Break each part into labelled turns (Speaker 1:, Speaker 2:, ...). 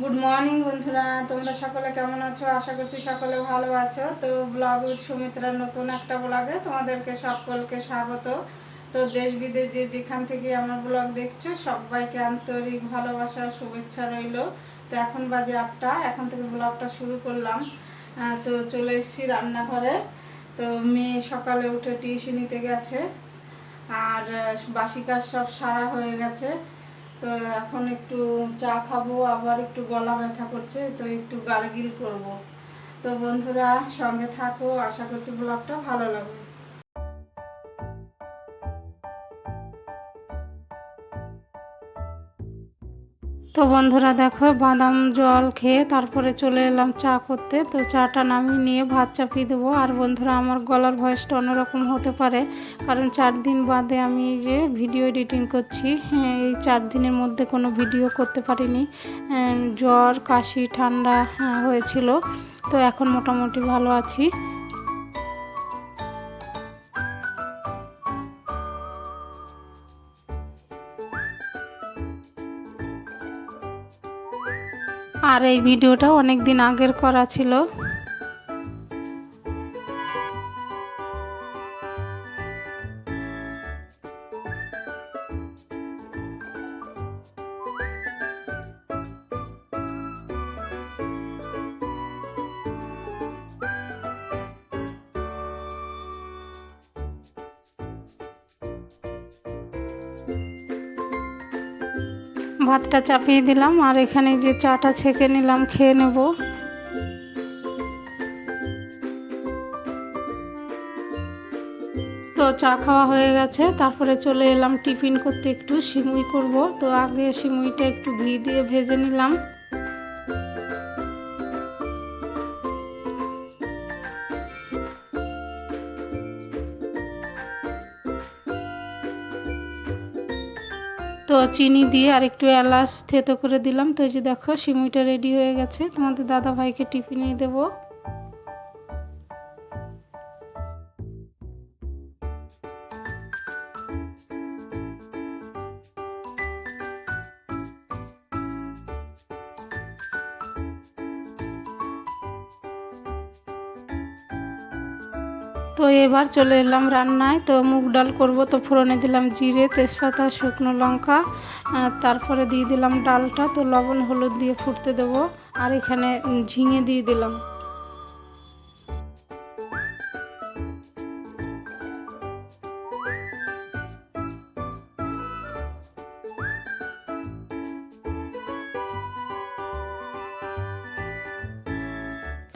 Speaker 1: Good morning বন্ধুরা। তোমরা সকলে কেমন আছো? আশা করছি সকলে ভালো আছো। তো ব্লগ উইথ সুমিত্রার নতুন একটা ব্লগে তোমাদেরকে সকলকে স্বাগত। তো দেশ বিদেশ যে যেখান থেকে আমার ব্লগ দেখছ, সবাইকে আন্তরিক ভালোবাসা, শুভেচ্ছা রইল। তো এখন বাজে আটটা, এখন থেকে ব্লগটা শুরু করলাম। তো চলে এসেছি রান্নাঘরে। তো মেয়ে সকালে উঠে টিউশনিতে গেছে। আর, বাসি কাজ সব সারা হয়ে গেছে। তো এখন একটু চা খাব, আবার একটু গলা ব্যথা করছে, তো একটু গার্গিল করব। তো বন্ধুরা সঙ্গে থাকো, আশা করছি ব্লগটা ভালো লাগবে। তো বন্ধুরা দেখো বাদাম জল খেয়ে তারপরে চলে এলাম চা করতে। তো চাটা নামিয়ে নিয়ে ভাত চাপিয়ে দেবো। আর বন্ধুরা আমার গলার ভয়েসটা অন্যরকম হতে পারে কারণ চার দিন বাদে আমি এই যে ভিডিও এডিটিং করছি। হ্যাঁ, এই চার দিনের মধ্যে কোনো ভিডিও করতে পারিনি। জ্বর কাশি ঠান্ডা হ্যাঁ, হয়েছিল। তো এখন মোটামুটি ভালো আছি। আর এই ভিডিওটা অনেক দিন আগের করা ছিল। ভাতটা চাপিয়ে দিলাম আর এখানে যে চাটা ছেঁকে নিলাম, খেয়ে নেব। তো চা খাওয়া হয়ে গেছে। তারপরে চলে এলাম টিফিন করতে, একটু সিমুই করব। তো আগে সিমুইটা একটু ঘি দিয়ে ভেজে নিলাম। তো চিনি দিয়ে আর একটু এলাচ থেতো করে দিলাম। তো এই যে দেখো সিমুইটা রেডি হয়ে গেছে। তোমাদের দাদা ভাইকে টিফিনে দেবো। তো এবার চলে এলাম রান্নায়। তো মুগ ডাল করব, তো ফোড়নে দিলাম জিরে, তেজপাতা, শুকনো লঙ্কা তারপরে দিয়ে দিলাম ডালটা। তো লবণ, হলুদ দিয়ে ফুটতে দেবো। আর এখানে ঝিঙে দিয়ে দিলাম।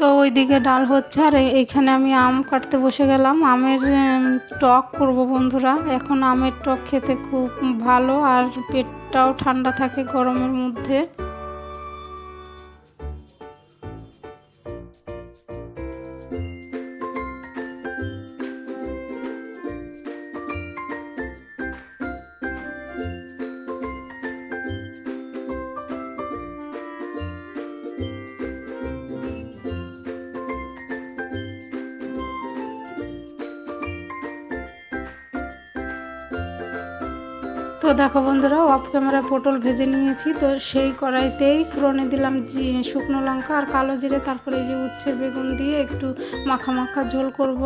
Speaker 1: তো ওইদিকে ডাল হচ্ছে আর এখানে আমি আম কাটতে বসে গেলাম। আমের টক করব বন্ধুরা। এখন আমের টক খেতে খুব ভালো আর পেটটাও ঠান্ডা থাকে গরমের মধ্যে। তো দেখো বন্ধুরা অফ ক্যামেরা পটল ভেজে নিয়েছি। তো সেই কড়াইতেই ফোড়নে দিলাম শুকনো লঙ্কা আর কালো জিরে, তারপরে এই যে উচ্ছে বেগুন দিয়ে একটু মাখা মাখা ঝোল করব।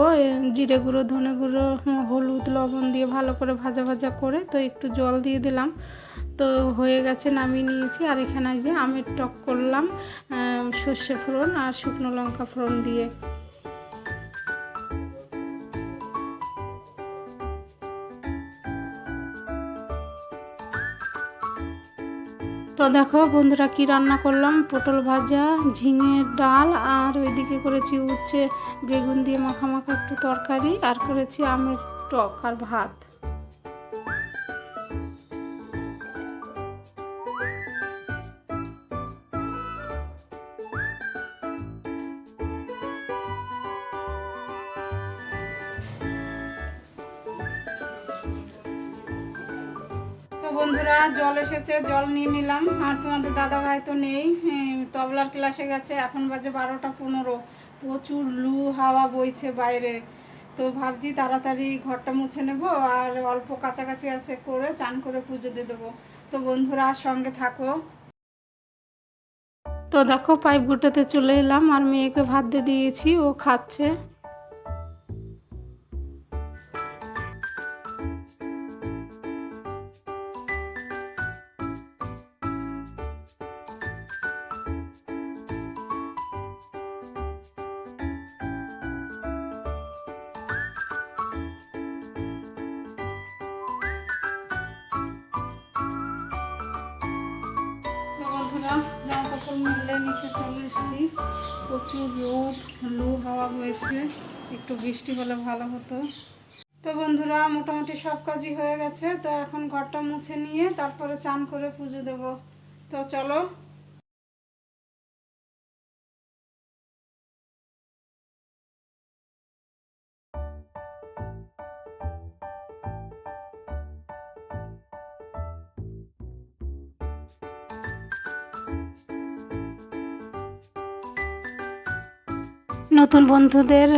Speaker 1: জিরে গুঁড়ো, ধনে গুঁড়ো, হলুদ, লবণ দিয়ে ভালো করে ভাজা ভাজা করে তো একটু জল দিয়ে দিলাম। তো হয়ে গেছে, নামিয়ে নিয়েছি। আর এখানে যে আমের টক করলাম সর্ষে ফোড়ন আর শুকনো লঙ্কা ফোড়ন দিয়ে। তো দেখো বন্ধুরা কি রান্না করলাম? পটল ভাজা, ঝিঙের ডাল, আর ওইদিকে করেছি উচ্ছে বেগুন দিয়ে মাখা মাখা একটু তরকারি, আর করেছি আমের টক আর ভাত। বন্ধুরা, জল এসেছে, জল নিয়ে নিলাম। আর তোমাদের দাদা ভাই তো নেই তবলার ক্লাসে গেছে, এখন বাজে বারোটা পনেরো। প্রচুর লু, হাওয়া বইছে বাইরে। তো ভাবছি তাড়াতাড়ি ঘরটা মুছে নেব, আর অল্প কাছাকাছি আছে করে চান করে পুজো দিয়ে দেবো। তো বন্ধুরা, সঙ্গে থাকো। তো দেখো, পাইপ গুটাতে চলে এলাম, আর মেয়েকে ভাত দিয়ে দিয়েছি, ও খাচ্ছে। বন্ধুরা জামা কাপড় মিলে নিচে চলে এসেছি। প্রচুর রোদ লু হাওয়া বয়েছে। একটু বৃষ্টি হলে ভালো হতো। তো বন্ধুরা, মোটামুটি সব কাজই হয়ে গেছে। তো এখন ঘরটা মুছে নিয়ে তারপরে চান করে পুজো দেব। তো চলো নতুন বন্ধুদের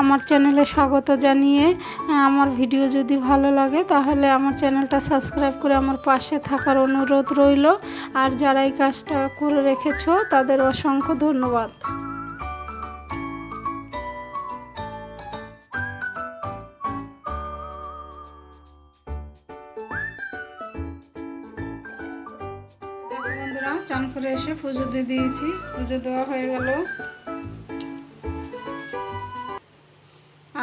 Speaker 1: আমার চ্যানেলে স্বাগত জানিয়ে আমার ভিডিও যদি ভালো লাগে তাহলে আমার চ্যানেলটা সাবস্ক্রাইব করে আমার পাশে থাকার অনুরোধ রইল। আর যারা এই কাজটা করে রেখেছ, তাদের অসংখ্য ধন্যবাদ। চান করে এসে পুজো দিয়ে দিয়েছি। পুজো দেওয়া হয়ে গেল।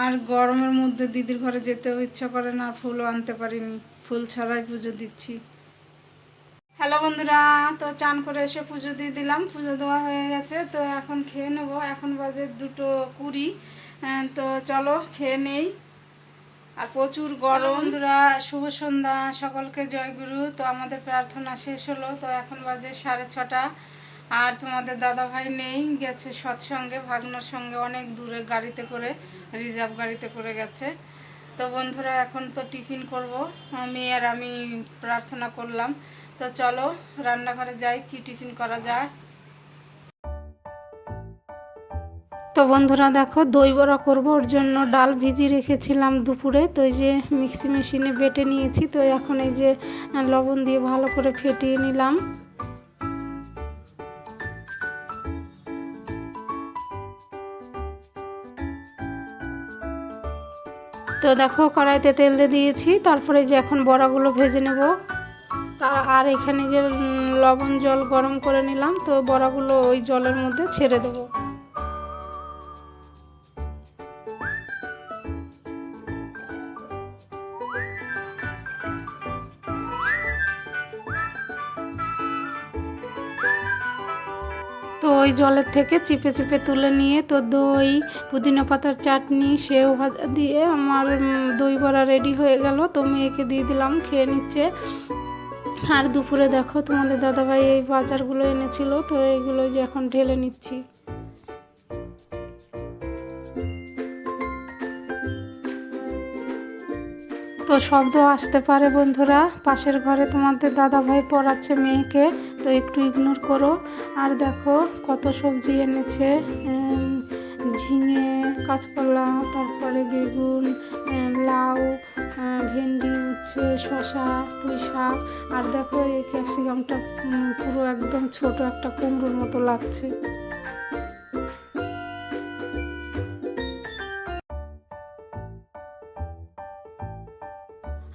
Speaker 1: আর গরমের মধ্যে দিদির ঘরে যেতেও ইচ্ছা করে না ফুলও আনতে পারিনি। ফুল ছাড়াই পুজো দিচ্ছি। হ্যালো বন্ধুরা তো চান করে এসে পুজো দিয়ে দিলাম। পুজো দেওয়া হয়ে গেছে তো এখন খেয়ে নেব। এখন বাজে দুটো কুড়ি। তো চলো খেয়ে নেই। আর প্রচুর গরম বন্ধুরা শুভ সন্ধ্যা সকলকে জয়গুরু তো আমাদের প্রার্থনা শেষ হলো তো এখন বাজে সাড়ে ছটা। আর তোমাদের দাদা ভাই নেই, গেছে সৎসঙ্গে, ভাগনার সঙ্গে অনেক দূরে, গাড়িতে করে, রিজার্ভ গাড়িতে করে গেছে। তো বন্ধুরা, এখন তো টিফিন করব। আমি আর আমি প্রার্থনা করলাম। তো চলো, রান্নাঘরে যাই, কি টিফিন করা যায়। তো বন্ধুরা, দেখো, দই বড়া করব। ওর জন্য ডাল ভিজিয়ে রেখেছিলাম দুপুরে। তো এই যে মিক্সি মেশিনে বেটে নিয়েছি। তো এখন এই যে লবণ দিয়ে ভালো করে ফেটিয়ে নিলাম। তো দেখো কড়াইতে তেল দিয়ে দিয়েছি, তারপরে যে এখন বড়াগুলো ভেজে নেব। তা আর এখানে যে লবণ জল গরম করে নিলাম, তো বড়াগুলো ওই জলের মধ্যে ছেড়ে দেবো। তো ওই জলের থেকে চিপে চিপে তুলে নিয়ে তো দই, পুদিনা পাতার চাটনি, সেও ভাজা দিয়ে আমার দই বড়া রেডি হয়ে গেল। তো মেয়েকে দিয়ে দিলাম, খেয়ে নিচ্ছে। আর দুপুরে দেখো তোমাদের দাদাভাই এই বাজারগুলো এনেছিল, তো এইগুলো যে এখন ঢেলে নিচ্ছি। শব্দ আসতে পারে বন্ধুরা। পাশের ঘরে তোমাদের দাদা ভাই পড়াচ্ছে মেয়েকে, তো একটু ইগনোর করো। আর দেখো, কত সবজি এনেছে ঝিঙে, কাঁচকলা, তারপরে বেগুন লাউ ভেন্ডি, উচ্ছে, শসা, পুঁই শাক। আর দেখো, এই ক্যাপসিকামটা পুরো একদম ছোট একটা কুমড়োর মতো লাগছে।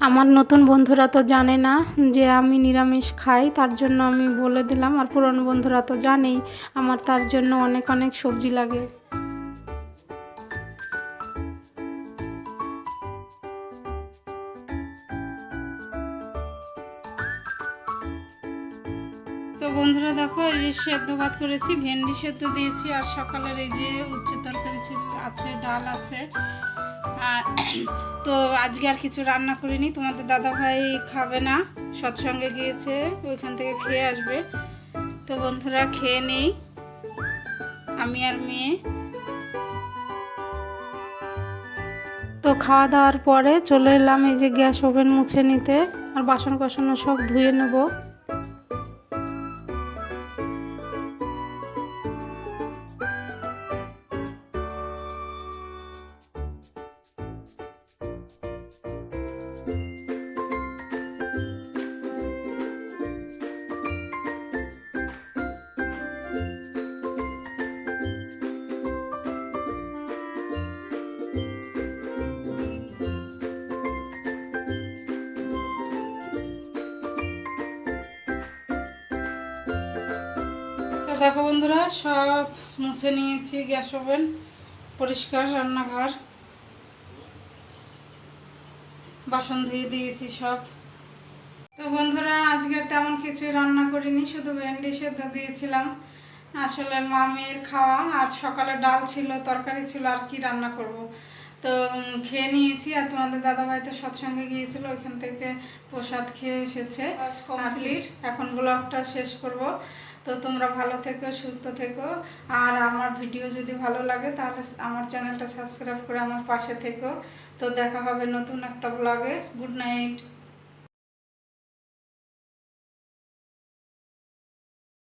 Speaker 1: আমার নতুন বন্ধুরা তো জানে না যে আমি নিরামিষ খাই, তার জন্য আমি বলে দিলাম, আর পুরনো বন্ধুরা তো জানেই, আমার তার জন্য অনেক অনেক সবজি লাগে। তো বন্ধুরা দেখো, এই যে সেদ্ধ ভাত করেছি, ভেন্ডি সেদ্ধ দিয়েছি, আর সকালের এই যে উচ্চ তরকারি আছে, ডাল আছে। তো আজকে আর কিছু রান্না করিনি, তোমাদের দাদা ভাই খাবে না, সৎসঙ্গে গিয়েছে, ওইখান থেকে খেয়ে আসবে। তো বন্ধুরা, খেয়ে নেই, আমি আর মেয়ে। তো খাওয়া দাওয়ার পরে চলে এলাম, এই যে গ্যাস ওভেন মুছে নিতে, আর বাসন কোসনও সব ধুয়ে নেব। দেখো বন্ধুরা সব মুছে নিয়েছি গ্যাস ওভেন পরিষ্কার রান্নাঘর বাসন ধুয়ে দিয়েছি সব। তো বন্ধুরা আজকে তেমন কিছু রান্না করিনি শুধু ভেন্ডি সেদ্ধ দিয়েছিলাম। আসলে মামির খাওয়া আর সকালে ডাল ছিল তরকারি ছিল আর কি রান্না করব। তো খেয়ে নিয়েছি আর তোমাদের দাদাভাই তো সৎসঙ্গে গিয়েছিল ওইখান থেকে প্রসাদ খেয়ে এসেছে। কমপ্লিট এখন ব্লগটা শেষ করব। তো তোমরা ভালো থেকো, সুস্থ থেকো। আর আমার ভিডিও যদি ভালো লাগে, তাহলে আমার চ্যানেলটা সাবস্ক্রাইব করে আমার পাশে থেকো। তো দেখা হবে নতুন একটা ব্লগে গুড নাইট